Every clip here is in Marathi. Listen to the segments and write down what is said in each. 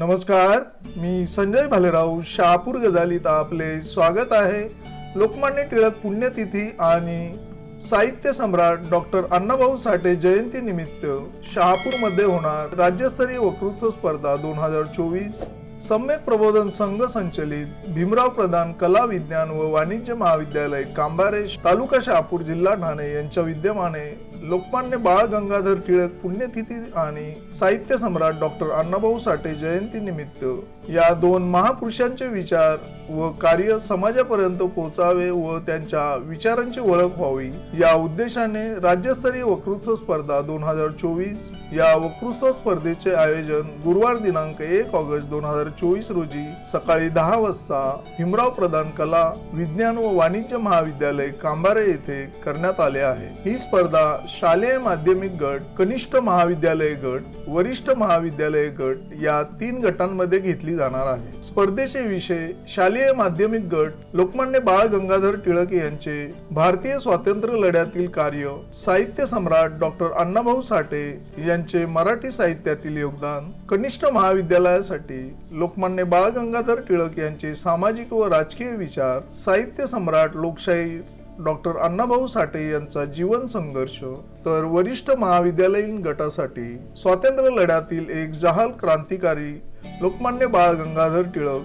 नमस्कार मी संजय भालेराव शहापूर गजालीत आपले स्वागत आहे. लोकमान्य टिळक पुण्यतिथी आणि साहित्य सम्राट डॉक्टर अण्णाभाऊ साठे जयंती निमित्त शहापूरमध्ये होणार राज्यस्तरीय वक्तृत्व स्पर्धा दोन हजार चोवीस. सम्यक प्रबोधन संघ संचलित भीमराव प्रधान कला विज्ञान व वाणिज्य महाविद्यालय कांबारे तालुका शहापूर जिल्हा ठाणे यांच्या विद्यमाने लोकमान्य बाळ गंगाधर टिळक पुण्यतिथी आणि साहित्य सम्राट डॉक्टर अण्णाभाऊ साठे जयंती निमित्त या दोन महापुरुषांचे विचार व कार्य समाजापर्यंत पोहोचावे व त्यांच्या विचारांची ओळख व्हावी या उद्देशाने राज्यस्तरीय वक्तृत्व स्पर्धा दोन हजार चोवीस या वक्तृत्व स्पर्धेचे आयोजन गुरुवार दिनांक एक ऑगस्ट दोन हजार चोवीस रोजी सकाळी दहा वाजता हिमराव प्रधान कला विज्ञान व वाणिज्य महाविद्यालय कांबारे येथे करण्यात आले आहे. ही स्पर्धा शालेय माध्यमिक गट कनिष्ठ महाविद्यालय गट वरिष्ठ महाविद्यालय गट या तीन गटांमध्ये घेतली जाणार आहे. स्पर्धेचे विषय शालेय माध्यमिक गट लोकमान्य बाळ गंगाधर टिळक यांचे भारतीय स्वातंत्र्य लढ्यातील कार्य साहित्य सम्राट डॉक्टर अण्णाभाऊ साठे यांचे मराठी साहित्यातील योगदान कनिष्ठ महाविद्यालयासाठी लोकमान्य बाळ गंगाधर टिळक यांचे सामाजिक व राजकीय विचार साहित्य सम्राट लोकशाही डॉक्टर अण्णाभाऊ साठे यांचा जीवन संघर्ष तर वरिष्ठ महाविद्यालयीन गटासाठी स्वातंत्र्य लढ्यातील एक जहाल क्रांतिकारी लोकमान्य बाळ गंगाधर टिळक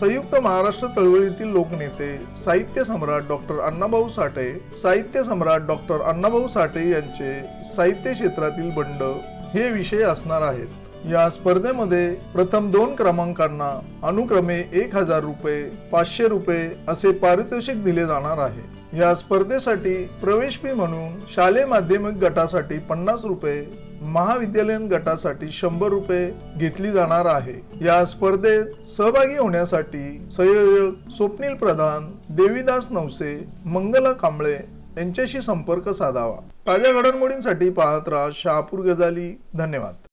संयुक्त महाराष्ट्र चळवळीतील लोकनेते साहित्य सम्राट डॉक्टर अण्णाभाऊ साठे साहित्य सम्राट डॉक्टर अण्णाभाऊ साठे यांचे साहित्य क्षेत्रातील बंड हे विषय असणार आहेत. या स्पर्धेमध्ये प्रथम दोन क्रमांकांना अनुक्रमे एक हजार रुपये पाचशे रुपये असे पारितोषिक दिले जाणार आहे. या स्पर्धेसाठी प्रवेश फी म्हणून शालेय माध्यमिक गटासाठी पन्नास रुपये महाविद्यालयीन गटासाठी शंभर रुपये घेतली जाणार आहे. या स्पर्धेत सहभागी होण्यासाठी संयोजक स्वप्नील प्रधान देवीदास नवसे मंगला कांबळे यांच्याशी संपर्क साधावा. ताज्या घडामोडींसाठी पाहत राहा शहापूर गजाली. धन्यवाद.